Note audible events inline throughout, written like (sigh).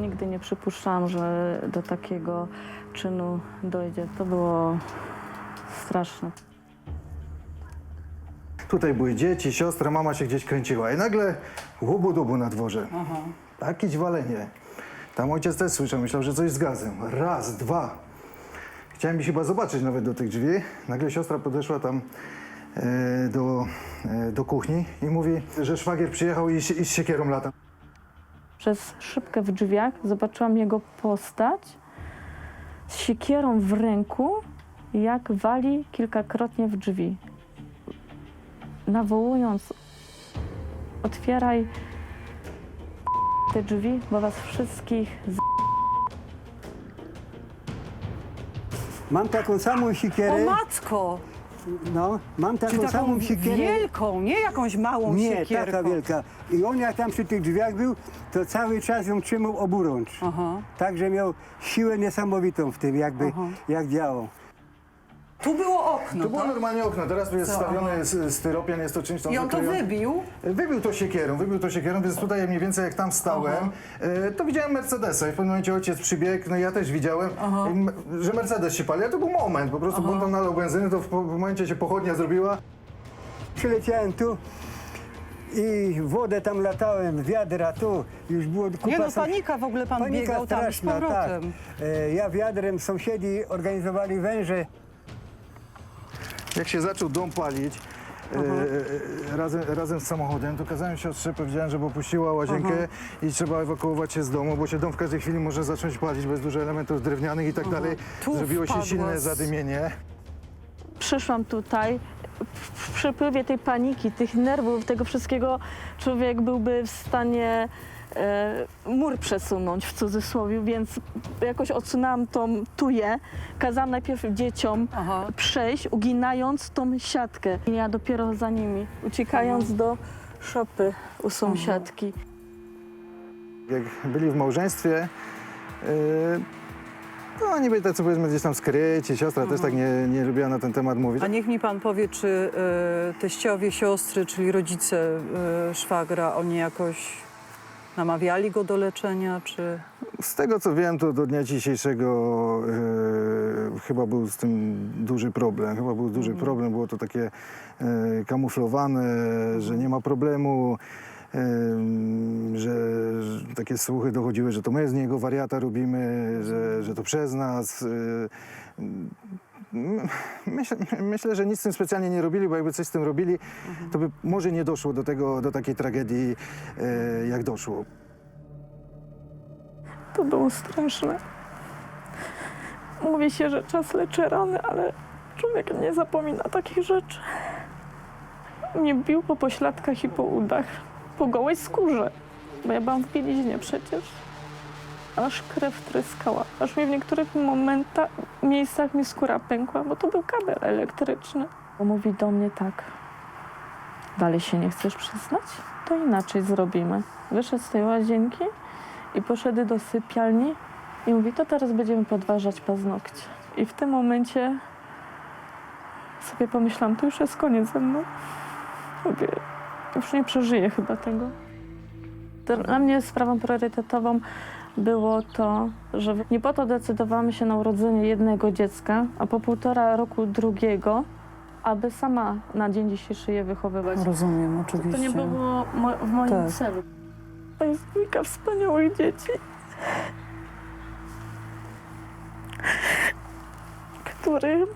Nigdy nie przypuszczałam, że do takiego czynu dojdzie. To było straszne. Tutaj były dzieci, siostra, mama się gdzieś kręciła i nagle łubu dubu na dworze. Jakieś walenie. Tam ojciec też słyszał, myślał, że coś z gazem. Raz, dwa. Chciałem ich chyba zobaczyć nawet do tych drzwi. Nagle siostra podeszła tam e, do, e, do kuchni i mówi, że szwagier przyjechał i, z- i z siekierą lata. Przez szybkę w drzwiach zobaczyłam jego postać z siekierą w ręku, jak wali kilkakrotnie w drzwi. Nawołując, otwieraj te drzwi, bo was wszystkich z... Mam taką samą O siekierę. matko! No, mam Czy taką taką samą siekierę. wielką, nie jakąś małą Nie, siekierką. taka wielka. I on jak tam przy tych drzwiach był, to cały czas ją trzymał oburącz. Aha. Także miał siłę niesamowitą w tym, jakby, Aha. jak działał. Tu było okno, To było tak? normalnie okno, teraz jest Co? stawiony s- styropian, jest to czymś tam I on to wybił. Wybił to siekierą, wybił to siekierą, więc tutaj mniej więcej jak tam stałem, e, to widziałem Mercedesa i w pewnym momencie ojciec przybiegł, no i ja też widziałem, i m- że Mercedes się pali, a to był moment, po prostu, bo on tam nalał benzyny, to w, po- w momencie się pochodnia zrobiła. Przyleciałem tu i wodę tam latałem, wiadra tu, już było kupa... Nie no, sąs- panika w ogóle pan Panika biegał tam z straszna, tak. powrotem. E, Ja wiadrem, sąsiedzi organizowali węże. Jak się zaczął dom palić, e, e, razem, razem z samochodem, to kazałem siostrze, powiedziałem, żeby opuściła łazienkę i trzeba ewakuować się z domu, bo się dom w każdej chwili może zacząć palić, bo jest dużo elementów drewnianych i tak dalej. Tu Zrobiło się wpadła silne z- zadymienie. Przyszłam tutaj w przepływie tej paniki, tych nerwów, tego wszystkiego człowiek byłby w stanie mur przesunąć w cudzysłowie, więc jakoś odsunęłam tą tuję. Kazałam najpierw dzieciom Aha. przejść, uginając tą siatkę. I ja dopiero za nimi, uciekając do szopy u sąsiadki. Jak byli w małżeństwie, yy, no oni byli tacy powiedzmy gdzieś tam skryci, siostra też tak nie, nie lubiła na ten temat mówić. A niech mi pan powie, czy e, teściowie, siostry, czyli rodzice e, szwagra, oni jakoś namawiali go do leczenia, czy... Z tego co wiem, to do dnia dzisiejszego yy, chyba był z tym duży problem. Chyba był duży problem, było to takie yy, kamuflowane, że nie ma problemu. Ym, że, że takie słuchy dochodziły, że to my z niego wariata robimy, że, że to przez nas. Yy, Mm, Myślę, (laughs) myślę, że nic z tym specjalnie nie robili, bo jakby coś z tym robili, to by może nie doszło do tego, do takiej tragedii, e, jak doszło. To było straszne. Mówi się, że czas leczy rany, ale człowiek nie zapomina takich rzeczy. Mnie bił po pośladkach i po udach, po gołej skórze, bo ja byłam w bieliźnie przecież. Aż krew tryskała, aż mi w niektórych momentach, miejscach mi skóra pękła, bo to był kabel elektryczny. Mówi do mnie tak, dalej się nie chcesz przyznać? To inaczej zrobimy. Wyszedł z tej łazienki i poszedł do sypialni i mówi, to teraz będziemy podważać paznokcie. I w tym momencie sobie pomyślałam, to już jest koniec ze mną. Mówię, już nie przeżyję chyba tego. Dla mnie sprawą priorytetową było to, że nie po to decydowałam się na urodzenie jednego dziecka, a po półtora roku drugiego, aby sama na dzień dzisiejszy je wychowywać. Rozumiem, oczywiście. To nie było mo- w moim Tak. celu. To jest dwójka wspaniałych dzieci, którym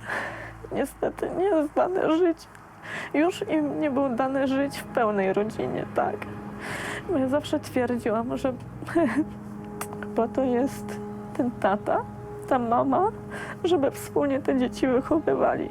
niestety nie jest dane żyć. Już im nie było dane żyć w pełnej rodzinie, tak. Bo ja zawsze twierdziłam, że (laughs) chyba to jest ten tata, ta mama, żeby wspólnie te dzieci wychowywali.